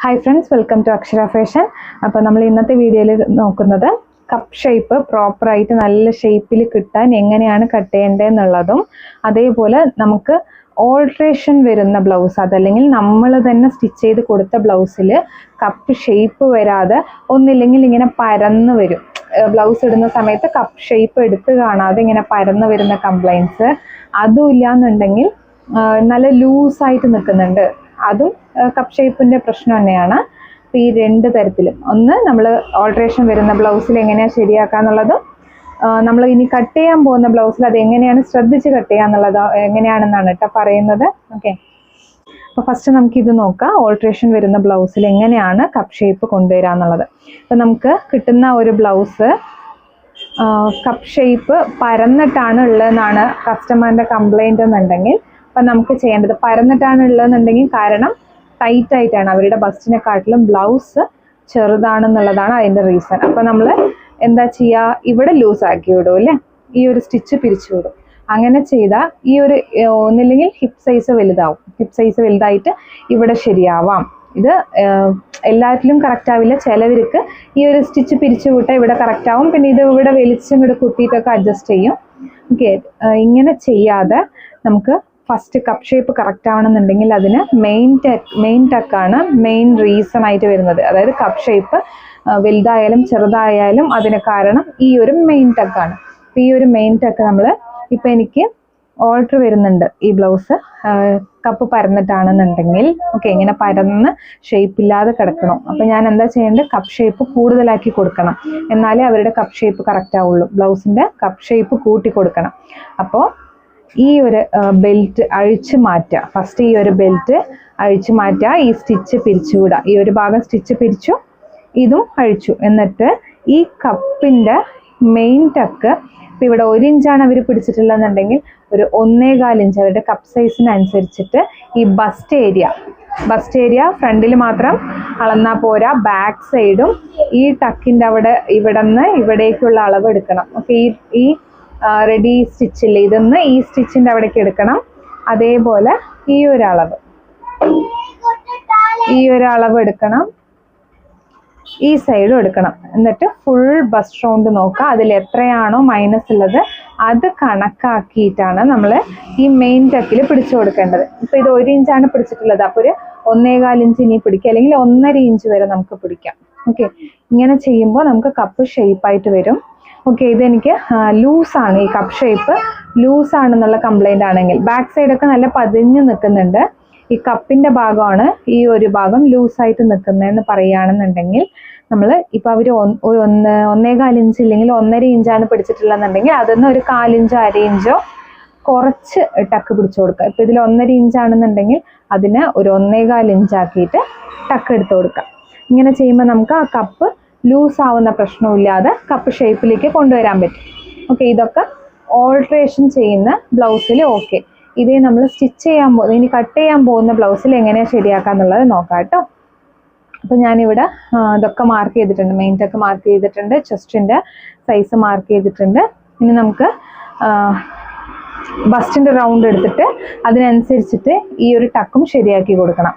Hi friends welcome to Akshara fashion അപ്പോൾ നമ്മൾ ഇന്നത്തെ വീഡിയോയിൽ നോക്കുന്നത് കപ്പ് ഷേപ്പ് പ്രോപ്പറായിട്ട് നല്ല ഷേപ്പിൽ കിട്ടാൻ എങ്ങനെയാണ് കട്ട് ചെയ്യേണ്ടതെന്നുള്ളതും അതേപോലെ നമുക്ക് ഓൾട്രേഷൻ വരുന്ന ബ്ലൗസ് അതല്ലെങ്കിൽ നമ്മൾ തന്നെ സ്റ്റിച്ച് ചെയ്ത് കൊടുത്ത ബ്ലൗസിൽ കപ്പ് ഷേപ്പ് വരാതെ ഒന്നില്ലെങ്കിൽ ഇങ്ങനെ പരന്ന് വരും. ബ്ലൗസ് ഇടുന്ന സമയത്ത് കപ്പ് ഷേപ്പ് എടുത്ത് കാണാതെ ഇങ്ങനെ പരന്ന് വരുന്ന കംപ്ലൈൻസ് അതും ഇല്ല എന്നുണ്ടെങ്കിൽ നല്ല ലൂസായിട്ട് നിൽക്കുന്നുണ്ട്. അതും കപ്പ് ഷേപ്പിന്റെ പ്രശ്നം തന്നെയാണ്. ഈ രണ്ട് തരത്തിലും. ഒന്ന് നമ്മൾ ഓൾട്രേഷൻ വരുന്ന ബ്ലൗസിൽ എങ്ങനെയാണ് ശരിയാക്കാന്നുള്ളതും നമ്മൾ ഇനി കട്ട് ചെയ്യാൻ പോകുന്ന ബ്ലൗസിൽ അത് എങ്ങനെയാണ് ശ്രദ്ധിച്ച് കട്ട് ചെയ്യാന്നുള്ളത് എങ്ങനെയാണെന്നാണ് കേട്ടോ പറയുന്നത്. ഓക്കെ അപ്പോൾ ഫസ്റ്റ് നമുക്ക് ഇത് നോക്കാം. ഓൾട്രേഷൻ വരുന്ന ബ്ലൗസിൽ എങ്ങനെയാണ് കപ്പ് ഷേപ്പ് കൊണ്ടുവരാന്നുള്ളത്. അപ്പോൾ നമുക്ക് കിട്ടുന്ന ഒരു ബ്ലൗസ് കപ്പ് ഷേപ്പ് പരന്നിട്ടാണ് ഉള്ളതെന്നാണ് കസ്റ്റമറിന്റെ കംപ്ലൈന്റ് എന്നുണ്ടെങ്കിൽ അപ്പം നമുക്ക് ചെയ്യേണ്ടത് പരന്നിട്ടാണ് ഉള്ളതെന്നുണ്ടെങ്കിൽ കാരണം ടൈറ്റ് ആയിട്ടാണ്. അവരുടെ ബസ്റ്റിനെക്കാട്ടിലും ബ്ലൗസ് ചെറുതാണെന്നുള്ളതാണ് അതിന്റെ റീസൺ അപ്പം നമ്മൾ എന്താ ചെയ്യുക ഇവിടെ ലൂസ് ആക്കി വിടും അല്ലേ? ഈ ഒരു സ്റ്റിച്ച് പിരിച്ചു വിടും. അങ്ങനെ ചെയ്താൽ ഈ ഒരു ഒന്നില്ലെങ്കിൽ ഹിപ്പ് സൈസ് വലുതാവും. ഹിപ്പ് സൈസ് വലുതായിട്ട് ഇവിടെ ശരിയാവാം. ഇത് എല്ലാറ്റിലും കറക്റ്റ് ആവില്ല. ചിലവർക്ക് ഈ ഒരു സ്റ്റിച്ച് പിരിച്ചു വിട്ടാൽ ഇവിടെ കറക്റ്റ് ആവും. പിന്നെ ഇത് ഇവിടെ വലിച്ചും ഇവിടെ കുത്തിയിട്ടൊക്കെ അഡ്ജസ്റ്റ് ചെയ്യും. ഓക്കെ ഇങ്ങനെ ചെയ്യാതെ നമുക്ക് ഫസ്റ്റ് കപ്പ് ഷേപ്പ് കറക്റ്റ് ആവണമെന്നുണ്ടെങ്കിൽ അതിന് മെയിൻ ടെക് മെയിൻ ടെക്കാണ് മെയിൻ റീസൺ ആയിട്ട് വരുന്നത്. അതായത് കപ്പ് ഷേപ്പ് വലുതായാലും ചെറുതായാലും അതിന് കാരണം ഈ ഒരു മെയിൻ ടെക്കാണ് ഈ ഒരു മെയിൻ ടെക്ക് നമ്മൾ ഇപ്പം എനിക്ക് ഓൾട്ടർ വരുന്നുണ്ട് ഈ ബ്ലൗസ് കപ്പ് പരന്നിട്ടാണെന്നുണ്ടെങ്കിൽ ഓക്കെ ഇങ്ങനെ പരന്ന് ഷേപ്പ് ഇല്ലാതെ കിടക്കണം. അപ്പം ഞാൻ എന്താ ചെയ്യേണ്ടത്? കപ്പ് ഷേപ്പ് കൂടുതലാക്കി കൊടുക്കണം. എന്നാലേ അവരുടെ കപ്പ് ഷേപ്പ് കറക്റ്റ് ആവുള്ളൂ. ബ്ലൗസിന്റെ കപ്പ് ഷേപ്പ് കൂട്ടി കൊടുക്കണം. അപ്പോൾ ഈ ഒരു ബെൽറ്റ് അഴിച്ചു മാറ്റുക. ഫസ്റ്റ് ഈ ഒരു ബെൽറ്റ് അഴിച്ചു മാറ്റുക ഈ സ്റ്റിച്ച് പിരിച്ചുവിടുക. ഈ ഒരു ഭാഗം സ്റ്റിച്ച് പിരിച്ചു ഇതും അഴിച്ചു. എന്നിട്ട് ഈ കപ്പിന്റെ മെയിൻ ടക്ക് ഇപ്പം ഇവിടെ ഒരു ഇഞ്ചാണ് അവർ പിടിച്ചിട്ടുള്ളതെന്നുണ്ടെങ്കിൽ ഒരു ഒന്നേകാൽ ഇഞ്ച് അവരുടെ കപ്പ് സൈസിനനുസരിച്ചിട്ട് ഈ ബസ്റ്റ് ഏരിയ ബസ്റ്റ് ഏരിയ ഫ്രണ്ടിൽ മാത്രം അളന്നാൽ പോരാ. ബാക്ക് സൈഡും ഈ ടക്കിന്റെ അവിടെ ഇവിടെ നിന്ന് ഇവിടേക്കുള്ള അളവ് എടുക്കണം. ഓക്കെ ഈ ഈ റെഡി സ്റ്റിച്ച് സ്റ്റിച്ചില്ലേ ഇതൊന്ന് ഈ സ്റ്റിച്ചിന്റെ അവിടേക്ക് എടുക്കണം. അതേപോലെ ഈ ഒരു അളവ്. ഈ ഒരു അളവ് എടുക്കണം. ഈ സൈഡും എടുക്കണം. എന്നിട്ട് ഫുൾ ബസ് റൗണ്ട് നോക്കുക. അതിൽ എത്രയാണോ മൈനസ് ഉള്ളത് അത് കണക്കാക്കിയിട്ടാണ് നമ്മൾ ഈ മെയിൻ ടക്കിൽ പിടിച്ചു കൊടുക്കേണ്ടത്. ഇപ്പം ഇത് ഒരു ഇഞ്ചാണ് പിടിച്ചിട്ടുള്ളത്. അപ്പോൾ ഒരു ഒന്നേകാൽ ഇഞ്ച് ഇനി പിടിക്കുക. അല്ലെങ്കിൽ ഒന്നര ഇഞ്ച് വരെ നമുക്ക് പിടിക്കാം. ഓക്കെ ഇങ്ങനെ ചെയ്യുമ്പോൾ നമുക്ക് കപ്പ് ഷേപ്പായിട്ട് വരും. ഓക്കെ ഇതെനിക്ക് ലൂസാണ് ഈ കപ്പ് ഷേപ്പ് ലൂസാണെന്നുള്ള കംപ്ലൈന്റ് ആണെങ്കിൽ. ബാക്ക് സൈഡൊക്കെ നല്ല പതിഞ്ഞ് നിൽക്കുന്നുണ്ട്. ഈ കപ്പിന്റെ ഭാഗമാണ് ഈ ഒരു ഭാഗം ലൂസായിട്ട് നിൽക്കുന്നതെന്ന് പറയുകയാണെന്നുണ്ടെങ്കിൽ നമ്മൾ ഇപ്പോൾ അവർ ഒന്ന് ഒന്നേകാൽ ഇഞ്ച് ഇല്ലെങ്കിൽ ഒന്നര ഇഞ്ചാണ് പിടിച്ചിട്ടുള്ളതെന്നുണ്ടെങ്കിൽ അതൊന്ന് ഒരു കാലിഞ്ചോ അര ഇഞ്ചോ കുറച്ച് ടക്ക് പിടിച്ചു കൊടുക്കുക. ഇപ്പോൾ ഇതിൽ ഒന്നര ഇഞ്ചാണെന്നുണ്ടെങ്കിൽ അതിന് ഒരു ഒന്നേകാൽ ഇഞ്ചാക്കിയിട്ട് ടക്ക് എടുത്ത് കൊടുക്കുക. ഇങ്ങനെ ചെയ്യുമ്പോൾ നമുക്ക് ആ കപ്പ് ലൂസ് ആവുന്ന പ്രശ്നമില്ലാതെ കപ്പ് ഷേപ്പിലേക്ക് കൊണ്ടുവരാൻ പറ്റും. ഓക്കെ ഇതൊക്കെ ഓൾട്രേഷൻ ചെയ്യുന്ന ബ്ലൗസിൽ ഓക്കെ ഇതേ നമ്മൾ സ്റ്റിച്ച് ചെയ്യാൻ പോകുന്ന ഇനി കട്ട് ചെയ്യാൻ പോകുന്ന ബ്ലൗസിൽ എങ്ങനെയാണ് ശരിയാക്കാന്നുള്ളത് നോക്കാം കേട്ടോ. അപ്പം ഞാനിവിടെ ഇതൊക്കെ മാർക്ക് ചെയ്തിട്ടുണ്ട്. മെയിൻ ടെക്ക് മാർക്ക് ചെയ്തിട്ടുണ്ട്. ചെസ്റ്റിന്റെ സൈസ് മാർക്ക് ചെയ്തിട്ടുണ്ട്. ഇനി നമുക്ക് ബസ്റ്റിന്റെ റൗണ്ട് എടുത്തിട്ട് അതിനനുസരിച്ചിട്ട് ഈ ഒരു ടക്കും ശരിയാക്കി കൊടുക്കണം.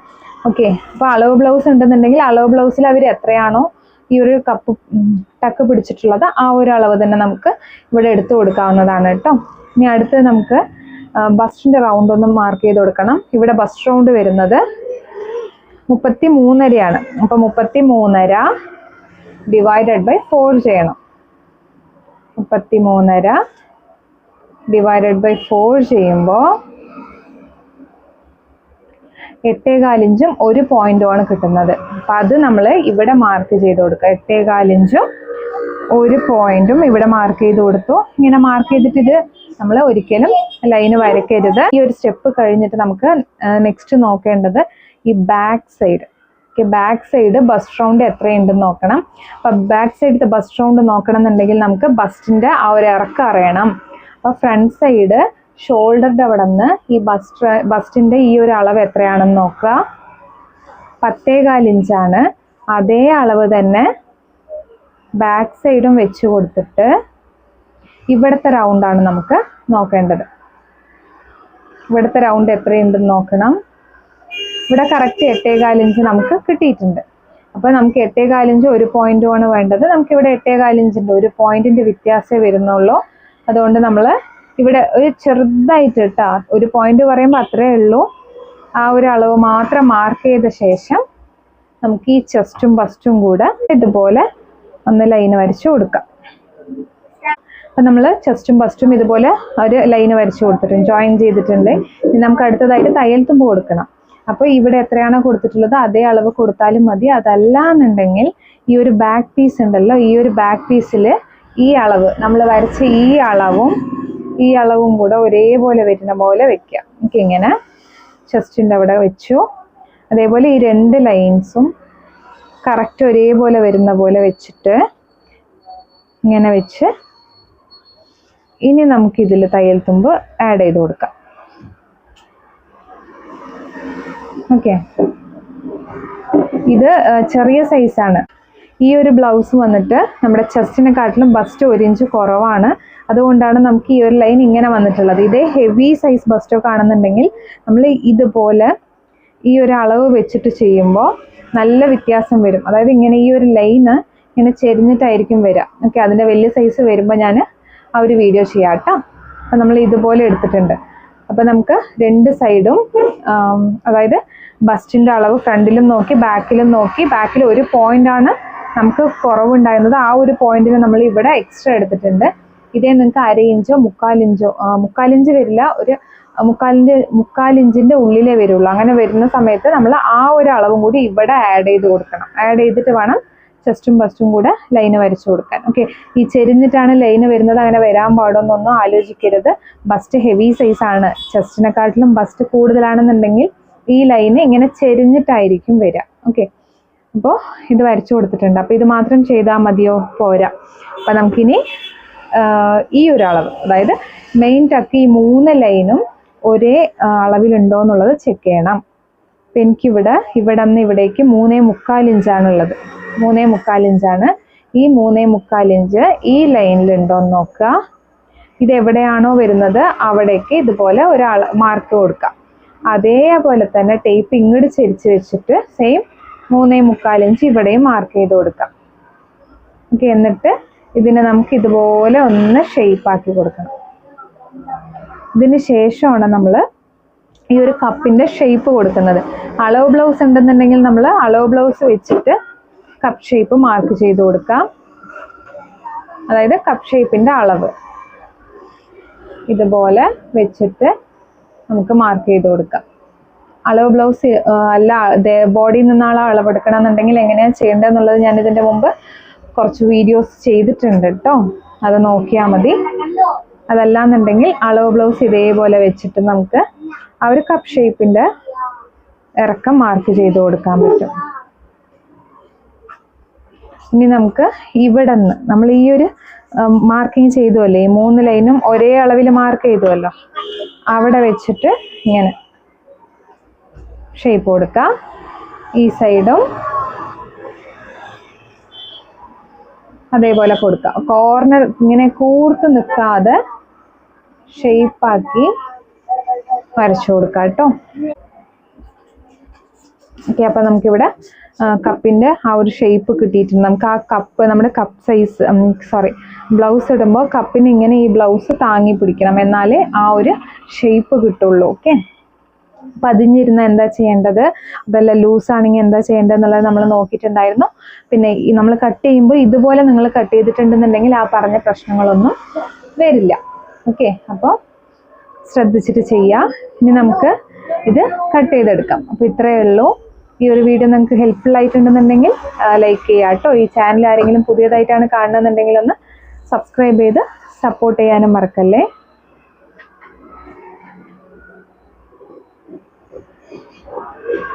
ഓക്കെ അപ്പോൾ അളവ് ബ്ലൗസ് ഉണ്ടെന്നുണ്ടെങ്കിൽ അളവ് ബ്ലൗസിൽ അവർ എത്രയാണോ ഈ ഒരു കപ്പ് ടക്ക് പിടിച്ചിട്ടുള്ളത് ആ ഒരു അളവ് തന്നെ നമുക്ക് ഇവിടെ എടുത്തു കൊടുക്കാവുന്നതാണ് കേട്ടോ. ഇനി അടുത്ത് നമുക്ക് ബസ്റ്റിന്റെ റൗണ്ട് ഒന്ന് മാർക്ക് ചെയ്ത് കൊടുക്കണം. ഇവിടെ ബസ് റൗണ്ട് വരുന്നത് മുപ്പത്തി മൂന്നരയാണ് അപ്പം മുപ്പത്തി മൂന്നര ഡിവൈഡഡ് ബൈ ഫോർ ചെയ്യണം. മുപ്പത്തി മൂന്നര ഡിവൈഡഡ് ബൈ ഫോർ ചെയ്യുമ്പോൾ എട്ടേകാലിഞ്ചും ഒരു പോയിന്റും ആണ് കിട്ടുന്നത്. അപ്പം അത് നമ്മൾ ഇവിടെ മാർക്ക് ചെയ്ത് കൊടുക്കുക. എട്ടേകാലിഞ്ചും ഒരു പോയിന്റും ഇവിടെ മാർക്ക് ചെയ്ത് കൊടുത്തു. ഇങ്ങനെ മാർക്ക് ചെയ്തിട്ട് ഇത് നമ്മൾ ഒരിക്കലും ലൈന് വരയ്ക്കരുത്. ഈ ഒരു സ്റ്റെപ്പ് കഴിഞ്ഞിട്ട് നമുക്ക് നെക്സ്റ്റ് നോക്കേണ്ടത് ഈ back side okay back side bust round എത്രയുണ്ടെന്ന് നോക്കണം. അപ്പം ബാക്ക് സൈഡത്തെ ബസ് റൗണ്ട് നോക്കണം എന്നുണ്ടെങ്കിൽ നമുക്ക് ബസ്റ്റിന്റെ ആ ഒരു ഇറക്കം അറിയണം. അപ്പോൾ ഫ്രണ്ട് സൈഡ് ഷോൾഡറിന്റെ അവിടെ നിന്ന് ഈ ബസ്റ്റ് ബസ്റ്റിന്റെ ഈ ഒരു അളവ് എത്രയാണെന്ന് നോക്കുക. പത്തേകാൽ ഇഞ്ചാണ്. അതേ അളവ് തന്നെ ബാക്ക് സൈഡും വെച്ച് കൊടുത്തിട്ട് ഇവിടുത്തെ റൗണ്ടാണ് നമുക്ക് നോക്കേണ്ടത്. ഇവിടുത്തെ റൗണ്ട് എത്രയുണ്ടെന്ന് നോക്കണം. ഇവിടെ കറക്റ്റ് എട്ടേകാലിഞ്ച് നമുക്ക് കിട്ടിയിട്ടുണ്ട്. അപ്പോൾ നമുക്ക് എട്ടേകാൽ ഇഞ്ച് ഒരു പോയിന്റുമാണ് വേണ്ടത്. നമുക്ക് ഇവിടെ എട്ടേകാൽ ഇഞ്ചിന്റെ ഒരു പോയിന്റിന്റെ വ്യത്യാസമേ വരുന്നുള്ളൂ. അതുകൊണ്ട് നമ്മൾ ഇവിടെ ഒരു ചെറുതായിട്ട് ഇട്ടാ ഒരു പോയിന്റ് പറയുമ്പോൾ അത്രേ ഉള്ളൂ. ആ ഒരു അളവ് മാത്രം മാർക്ക് ചെയ്ത ശേഷം നമുക്ക് ഈ ചെസ്റ്റും ബസ്റ്റും കൂടെ ഇതുപോലെ ഒന്ന് ലൈൻ വരച്ചു കൊടുക്കാം. അപ്പം നമ്മൾ ചെസ്റ്റും ബസ്റ്റും ഇതുപോലെ ഒരു ലൈന് വരച്ചു കൊടുത്തിട്ടുണ്ട് ജോയിൻ ചെയ്തിട്ടുണ്ട്. ഇനി നമുക്ക് അടുത്തതായിട്ട് തയ്യൽ തുമ്പ് കൊടുക്കണം. അപ്പോൾ ഇവിടെ എത്രയാണോ കൊടുത്തിട്ടുള്ളത് അതേ അളവ് കൊടുത്താലും മതി. അതല്ല എന്നുണ്ടെങ്കിൽ ഈ ഒരു ബാക്ക് പീസ് ഉണ്ടല്ലോ ഈ ഒരു ബാക്ക് പീസിൽ ഈ അളവ് നമ്മൾ വരച്ച ഈ അളവും ഈ അളവും കൂടെ ഒരേപോലെ വരുന്ന പോലെ വെക്കാം നമുക്ക് ഇങ്ങനെ ചെസ്റ്റിന്റെ അവിടെ വെച്ചു. അതേപോലെ ഈ രണ്ട് ലൈൻസും കറക്റ്റ് ഒരേപോലെ വരുന്ന പോലെ വെച്ചിട്ട് ഇങ്ങനെ വെച്ച് ഇനി നമുക്ക് ഇതിൽ തയ്യൽ തുമ്പ് ആഡ് ചെയ്ത് കൊടുക്കാം. ഓക്കെ ഇത് ചെറിയ സൈസാണ് ഈ ഒരു ബ്ലൗസ് വന്നിട്ട് നമ്മുടെ ചെസ്റ്റിനെക്കാട്ടിലും ബസ്റ്റ് ഒരു ഇഞ്ച് കുറവാണ്. അതുകൊണ്ടാണ് നമുക്ക് ഈ ഒരു ലൈൻ ഇങ്ങനെ വന്നിട്ടുള്ളത്. ഇതേ ഹെവി സൈസ് ബസ്റ്റോ കാണുന്നുണ്ടെങ്കിൽ നമ്മൾ ഇതുപോലെ ഈ ഒരു അളവ് വെച്ചിട്ട് ചെയ്യുമ്പോൾ നല്ല വ്യത്യാസം വരും. അതായത് ഇങ്ങനെ ഈ ഒരു ലൈന് ഇങ്ങനെ ചെരിഞ്ഞിട്ടായിരിക്കും വരിക ഓക്കെ അതിന്റെ വലിയ സൈസ് വരുമ്പോൾ ഞാൻ ആ ഒരു വീഡിയോ ചെയ്യാം കേട്ടോ അപ്പം നമ്മൾ ഇതുപോലെ എടുത്തിട്ടുണ്ട്. അപ്പം നമുക്ക് രണ്ട് സൈഡും അതായത് ബസ്റ്റിന്റെ അളവ് ഫ്രണ്ടിലും നോക്കി ബാക്കിലും നോക്കി. ബാക്കിൽ ഒരു ആണ്. നമുക്ക് കുറവുണ്ടായിരുന്നത് ആ ഒരു പോയിന്റിന് നമ്മൾ ഇവിടെ എക്സ്ട്രാ എടുത്തിട്ടുണ്ട്. ഇതേ നിങ്ങൾക്ക് അര ഇഞ്ചോ മുക്കാൽ ഇഞ്ച് വരില്ല ഒരു മുക്കാലിന്റെ മുക്കാൽ ഇഞ്ചിന്റെ ഉള്ളിലേ വരുള്ളൂ. അങ്ങനെ വരുന്ന സമയത്ത് നമ്മൾ ആ ഒരു അളവും കൂടി ഇവിടെ ആഡ് ചെയ്ത് കൊടുക്കണം. ആഡ് ചെയ്തിട്ട് വേണം ചെസ്റ്റും ബസ്റ്റും കൂടെ ലൈന് വരച്ചു കൊടുക്കാൻ. ഓക്കെ ഈ ചെരിഞ്ഞിട്ടാണ് ലൈന് വരുന്നത്. അങ്ങനെ വരാൻ പാടുമെന്നൊന്നും ആലോചിക്കരുത്. ബസ്റ്റ് ഹെവി സൈസ് ആണ്. ചെസ്റ്റിനെക്കാട്ടിലും ബസ്റ്റ് കൂടുതലാണെന്നുണ്ടെങ്കിൽ ഈ ലൈന് ഇങ്ങനെ ചെരിഞ്ഞിട്ടായിരിക്കും വരിക. ഓക്കെ അപ്പോൾ ഇത് വരച്ചു കൊടുത്തിട്ടുണ്ട്. അപ്പോൾ ഇത് മാത്രം ചെയ്താൽ മതിയോ? പോരാ. അപ്പം നമുക്കിനി ഈ ഒരു അളവ് അതായത് മെയിൻ ടക്ക് ഈ മൂന്ന് ലൈനും ഒരേ അളവിലുണ്ടോ എന്നുള്ളത് ചെക്ക് ചെയ്യണം. അപ്പം എനിക്കിവിടെ ഇവിടെ നിന്ന് ഇവിടേക്ക് മൂന്നേ മുക്കാൽ ഇഞ്ചാണുള്ളത് മൂന്നേ മുക്കാൽ ഇഞ്ചാണ് ഈ മൂന്നേ മുക്കാൽ ഇഞ്ച് ഈ ലൈനിലുണ്ടോ എന്ന് നോക്കുക. ഇത് എവിടെയാണോ വരുന്നത് അവിടേക്ക് ഇതുപോലെ ഒരു മാർക്ക് കൊടുക്കുക അതേപോലെ തന്നെ ടേപ്പ് ഇങ്ങോട്ട് ചെരിച്ച് വെച്ചിട്ട് സെയിം മൂന്നേ മുക്കാൽ ഇഞ്ച് ഇവിടെയും മാർക്ക് ചെയ്ത് കൊടുക്കാം. ഓക്കെ എന്നിട്ട് ഇതിനെ നമുക്ക് ഇതുപോലെ ഒന്ന് ഷേപ്പ് ആക്കി കൊടുക്കണം. ഇതിന് ശേഷമാണ് നമ്മൾ ഈ ഒരു കപ്പിന്റെ ഷേപ്പ് കൊടുക്കുന്നത്. അളവ് ബ്ലൗസ് ഉണ്ടെന്നുണ്ടെങ്കിൽ നമ്മൾ അളവ് ബ്ലൗസ് വെച്ചിട്ട് കപ്പ് ഷേപ്പ് മാർക്ക് ചെയ്ത് കൊടുക്കാം. അതായത് കപ്പ് ഷേപ്പിന്റെ അളവ്. ഇതുപോലെ വെച്ചിട്ട് നമുക്ക് മാർക്ക് ചെയ്ത് കൊടുക്കാം. അളവ് ബ്ലൗസ് അല്ല ബോഡിയിൽ നിന്നാണ് അളവെടുക്കണം എന്നുണ്ടെങ്കിൽ എങ്ങനെയാണ് ചെയ്യേണ്ടതെന്നുള്ളത് ഞാൻ ഇതിന്റെ മുമ്പ് കുറച്ച് വീഡിയോസ് ചെയ്തിട്ടുണ്ട് കേട്ടോ അത് നോക്കിയാൽ മതി. അതല്ലാന്നുണ്ടെങ്കിൽ അളവ് ബ്ലൗസ് ഇതേപോലെ വെച്ചിട്ട് നമുക്ക് ആ ഒരു കപ്പ് ഷേപ്പിന്റെ ഇറക്കം മാർക്ക് ചെയ്ത് കൊടുക്കാൻ പറ്റും. ഇനി നമുക്ക് ഇവിടെ നിന്ന് നമ്മൾ ഈ ഒരു മാർക്കിങ് ചെയ്തുവല്ലേ? ഈ മൂന്ന് ലൈനും ഒരേ അളവിൽ മാർക്ക് ചെയ്തുവല്ലോ. അവിടെ വെച്ചിട്ട് ഇങ്ങനെ ഷേപ്പ് കൊടുക്കാം. ഈ സൈഡും അതേപോലെ കൊടുക്കാം. കോർണർ ഇങ്ങനെ കൂർത്ത് നിൽക്കാതെ ഷേപ്പാക്കി വരച്ചു കൊടുക്കാം കേട്ടോ. ഓക്കെ അപ്പം നമുക്കിവിടെ കപ്പിന്റെ ആ ഒരു ഷേപ്പ് കിട്ടിയിട്ടുണ്ട്. നമുക്ക് ആ കപ്പ് നമ്മുടെ കപ്പ് സൈസ് സോറി ബ്ലൗസ് ഇടുമ്പോൾ കപ്പിന് ഇങ്ങനെ ഈ ബ്ലൗസ് താങ്ങി പിടിക്കണം. എന്നാലേ ആ ഒരു ഷേപ്പ് കിട്ടുള്ളൂ. ഓക്കെ പതിഞ്ഞിരുന്ന എന്താ ചെയ്യേണ്ടത്? അതല്ല ലൂസ് ആണെങ്കിൽ എന്താ ചെയ്യേണ്ടത് എന്നുള്ളത് നമ്മൾ നോക്കിയിട്ടുണ്ടായിരുന്നു. പിന്നെ നമ്മൾ കട്ട് ചെയ്യുമ്പോൾ ഇതുപോലെ നിങ്ങൾ കട്ട് ചെയ്തിട്ടുണ്ടെന്നുണ്ടെങ്കിൽ ആ പറഞ്ഞ പ്രശ്നങ്ങളൊന്നും വരില്ല. ഓക്കെ അപ്പോൾ ശ്രദ്ധിച്ചിട്ട് ചെയ്യാം. ഇനി നമുക്ക് ഇത് കട്ട് ചെയ്തെടുക്കാം. അപ്പോൾ ഇത്രയേ ഉള്ളൂ. ഈ ഒരു വീഡിയോ നിങ്ങൾക്ക് ഹെൽപ്ഫുൾ ആയിട്ടുണ്ടെന്നുണ്ടെങ്കിൽ ലൈക്ക് ചെയ്യുക കേട്ടോ. ഈ ചാനൽ ആരെങ്കിലും പുതിയതായിട്ടാണ് കാണുന്നതെന്നുണ്ടെങ്കിൽ ഒന്ന് സബ്സ്ക്രൈബ് ചെയ്ത് സപ്പോർട്ട് ചെയ്യാനും മറക്കല്ലേ?